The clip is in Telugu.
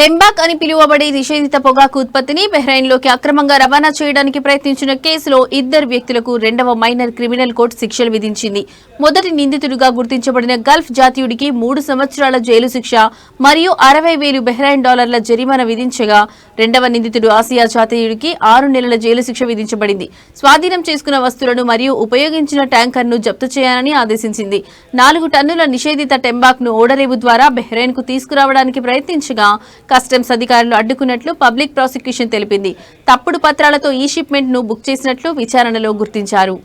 టెంబాక్ అని పిలువబడే నిషేధిత పొగాకు ఉత్పత్తిని బెహ్రైన్లోకి అక్రమంగా రవాణా చేయడానికి ప్రయత్నించిన కేసులో ఇద్దరు వ్యక్తులకు రెండవ మైనర్ క్రిమినల్ కోర్టు శిక్షలు విధించింది. మొదటి నిందితుడిగా గుర్తించబడిన గల్ఫ్ జాతీయుడికి మూడు సంవత్సరాల జైలు శిక్ష మరియు అరవై వేలు బెహ్రైన్ డాలర్ల జరిమానా విధించగా రెండవ నిందితుడు ఆసియా జాతీయుడికి ఆరు నెలల జైలు శిక్ష విధించబడింది. స్వాధీనం చేసుకున్న వస్తువులను మరియు ఉపయోగించిన ట్యాంకర్ను జప్తు చేయాలని ఆదేశించింది. నాలుగు టన్నుల నిషేధిత టెంబాక్ను ఓడరేవు ద్వారా బహ్రెయిన్కు తీసుకురావడానికి ప్రయత్నించగా కస్టమ్స్ అధికారులు అడ్డుకున్నట్లు పబ్లిక్ ప్రాసిక్యూషన్ తెలిపింది. తప్పుడు పత్రాలతో ఈ షిప్మెంట్ను బుక్ చేసినట్లు విచారణలో గుర్తించారు.